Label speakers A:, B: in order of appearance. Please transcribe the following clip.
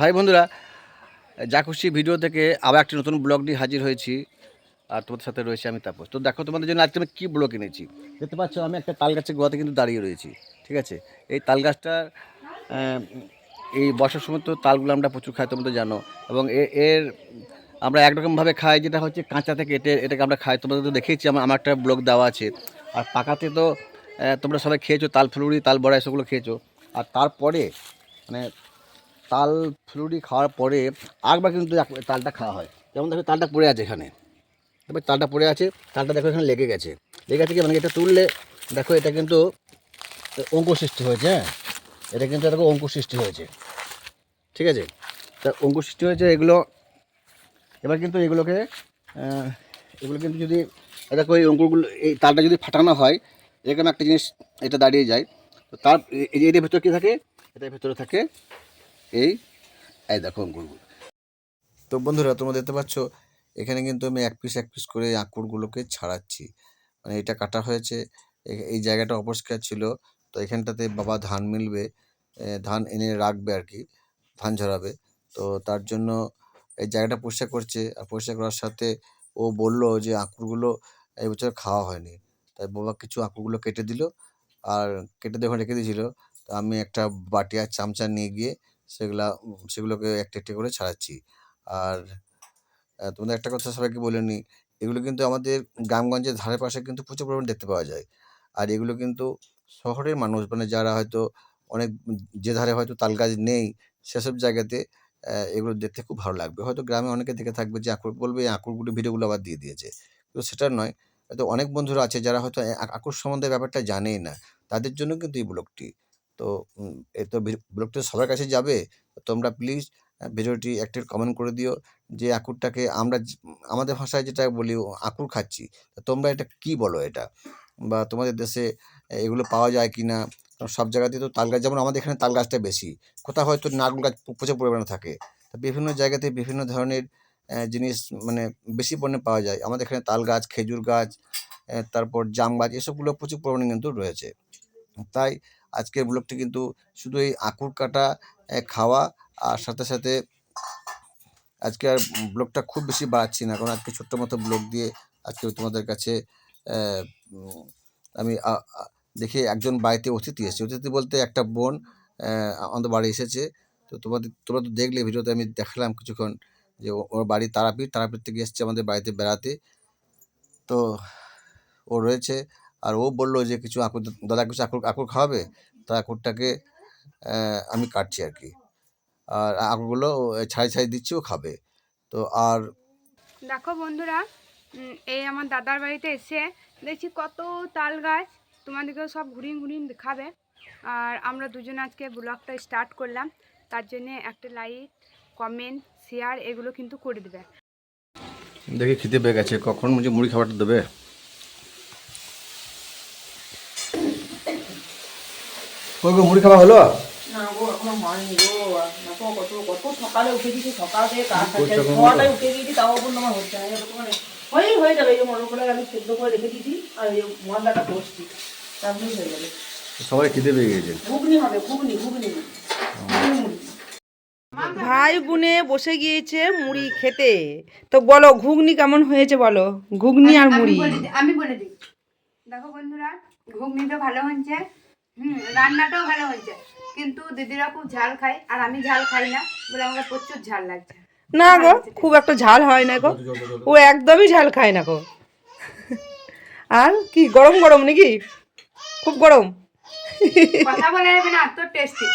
A: ভাই বন্ধুরা, যা খুশি ভিডিও থেকে আবার একটি নতুন ব্লগ নিয়ে হাজির হয়েছি। আর তোমাদের সাথে রয়েছে আমি তাপস। তো দেখো তোমাদের জন্য আজকে আমি কী ব্লগ এনেছি? দেখতে পাচ্ছ আমি একটা তাল গাছের গোয়াতে কিন্তু দাঁড়িয়ে রয়েছি, ঠিক আছে? এই তাল গাছটার এই বর্ষার সময় তো তালগুলো আমরা প্রচুর খাই, তোমরা তো জানো। এবং এর আমরা একরকমভাবে খাই, যেটা হচ্ছে কাঁচা থেকে এটে, এটাকে আমরা খাই। তোমাদের তো দেখেছি আমার আমার একটা ব্লগ দেওয়া আছে। আর পাকাতে তো তোমরা সবাই খেয়েছো, তাল ফুলুরি তাল বড়া এসবগুলো খেয়েছো। আর তারপরে মানে তাল ফ্লুরি খাওয়ার পরে আরেকবার কিন্তু তালটা খাওয়া হয়। যেমন দেখো তালটা পড়ে আছে এখানে। তারপর তালটা পড়ে আছে, তালটা দেখো এখানে লেগে গেছে। লেগে গেছে কি? মানে এটা তুললে দেখো এটা কিন্তু অঙ্কুর সৃষ্টি হয়েছে হ্যাঁ? এটা কিন্তু দেখো অঙ্ক সৃষ্টি হয়েছে। ঠিক আছে? তা অঙ্কুর সৃষ্টি হয়েছে, এগুলো এবার কিন্তু এগুলোকে এগুলো কিন্তু যদি দেখো এই অঙ্কুরগুলো এই তালটা যদি ফাটানো হয়, এরকম একটা জিনিস এটা দাঁড়িয়ে যায়। তো তার এটার ভেতরে কী থাকে? এটার ভেতরে থাকে এই এই দেখো অঙ্কুরগুলো তো বন্ধুরা, তোমরা দেখতে পাচ্ছ, এখানে কিন্তু আমি এক পিস এক পিস করে আঁকুরগুলোকে ছাড়াচ্ছি। মানে এটা কাটা হয়েছে এই জায়গাটা অপরিষ্কার ছিল, তো এখানটাতে বাবা ধান মিলবে ধান এনে রাখবে আর কি, ধান ঝরাবে। তো তার জন্য এই জায়গাটা পরিষ্কার করছে, আর পরিষ্কার করার সাথে ও বলল যে আঁকুরগুলো এই বছর খাওয়া হয়নি। তাই বাবা কিছু আঁকুরগুলো কেটে দিল, আর কেটে দিয়ে ওখানে রেখে দিয়েছিল। তো আমি একটা বাটি আর চামচা নিয়ে গিয়ে সেগুলা সেগুলোকে একটা একটা করে ছাড়াচ্ছি। আর তোমাদের একটা কথা সবাইকে বলে নিই, এগুলো কিন্তু আমাদের গ্রামগঞ্জের ধারে পাশে কিন্তু প্রচুর পরিমাণে দেখতে পাওয়া যায়। আর এগুলো কিন্তু শহরের মানুষ মানে যারা হয়তো অনেক, যে ধারে হয়তো তাল গাছ নেই, সেসব জায়গাতে এগুলো দেখতে খুব ভালো লাগবে। হয়তো গ্রামে অনেকে দেখে থাকবে যে আঁকুর বলবে, এই আঁকুরগুলো ভিডিওগুলো আবার দিয়ে দিয়েছে। কিন্তু সেটা নয়, হয়তো অনেক বন্ধুরা আছে যারা হয়তো আঁকুর সম্বন্ধে ব্যাপারটা জানেই না, তাদের জন্য কিন্তু এই ব্লগটি। তো এ তো ব্লগটা সবার কাছে যাবে। তোমরা প্লিজ ভিডিওটি একটি কমেন্ট করে দিও যে, আঁকুরটাকে আমরা আমাদের ভাষায় যেটা বলি আঁকুর খাচ্ছি। তোমরা এটা কি বলো এটা? বা তোমাদের দেশে এগুলো পাওয়া যায় কি না? সব জায়গাতে তো তাল গাছ, যেমন আমাদের এখানে তাল গাছটা বেশি। কোথাও হয়তো নারকেল গাছ প্রচুর পরিমাণে থাকে। তা বিভিন্ন জায়গাতে বিভিন্ন ধরনের জিনিস মানে বেশি পরিমাণে পাওয়া যায়। আমাদের এখানে তাল গাছ, খেজুর গাছ তারপর জাম গাছ, এসবগুলো প্রচুর পরিমাণে কিন্তু রয়েছে। তাই আজকের ব্লগটি কিন্তু শুধু এই আঁকুর কাটা খাওয়া আর সাথে সাথে আজকে আর ব্লগটা খুব বেশি বাড়াচ্ছি না। কারণ আজকে ছোট্ট মতো ব্লগ দিয়ে আজকে তোমাদের কাছে আমি দেখি একজন বাড়িতে অতিথি এসেছে। অতিথি বলতে একটা বোন আমাদের বাড়ি এসেছে। তো তোমাদের, তোমরা তো দেখলে ভিডিওতে আমি দেখালাম কিছুক্ষণ যে ওর বাড়ি তারাপীঠ। তারাপীঠ থেকে এসছে আমাদের বাড়িতে বেড়াতে। তো ও রয়েছে। আর ও বলল যে কিছু আকুর দাদা কিছু আকুর আকুর খাওয়াবে? তা আকুরটাকে আমি কাটছি আর কি। আর আঁকুরগুলো ও ছাই ছাই দিচ্ছি ও খাবে। তো আর
B: দেখো বন্ধুরা এই আমার দাদার বাড়িতে এসে দেখছি কত তাল গাছ তোমাদেরকেও সব ঘুরিয়ে ঘুরিয়ে দেখাবে। আর আমরা দুজন আজকে ব্লগটা স্টার্ট করলাম। তার জন্যে একটা লাইক কমেন্ট শেয়ার এগুলো কিন্তু করে দেবে।
A: দেখি খিদে পেয়ে গেছে। কখন মুঝে মুড়ি খাবারটা দেবে? কই গো মুড়ি খাওয়া হলো?
C: না গো এখনও হয়নি গো। কত কত সকালে উঠে গেছি সকাল থেকে কাজ
A: করছ
C: থাকছে
A: এখন
C: ছটায় উঠে গেছি তাও পর্যন্ত আমার হচ্ছে না। এরকম মানে হয়ে হয়ে যাবে এই যে মটর করে আমি সেদ্ধ করে রেখে দিয়েছি আর এই মশলাটা করছি তারপরেই হয়ে যাবে।
A: সবাই খিদে পেয়ে গেছে।
C: ঘুগনি হবে ঘুগনি ঘুগনি
D: ভাই বোনে বসে গিয়েছে মুড়ি খেতে। তো বলো ঘুগনি কেমন হয়েছে বলো? ঘুগনি আর মুড়ি।
B: আমি বলে দিই। দেখো বন্ধুরা ঘুগনিটা ভালো হয়েছে। হুম রান্নাটাও ভালো হয়েছে। কিন্তু দিদিরা খুব ঝাল খায় আর আমি ঝাল খাই না বলে আমাকে প্রচুর ঝাল লাগছে।
D: না গো খুব একটা ঝাল হয় না গো। ও একদমই ঝাল খায় না গো। আর কি গরম গরম নাকি? খুব গরম।
B: কথা বলে না তো টেস্টি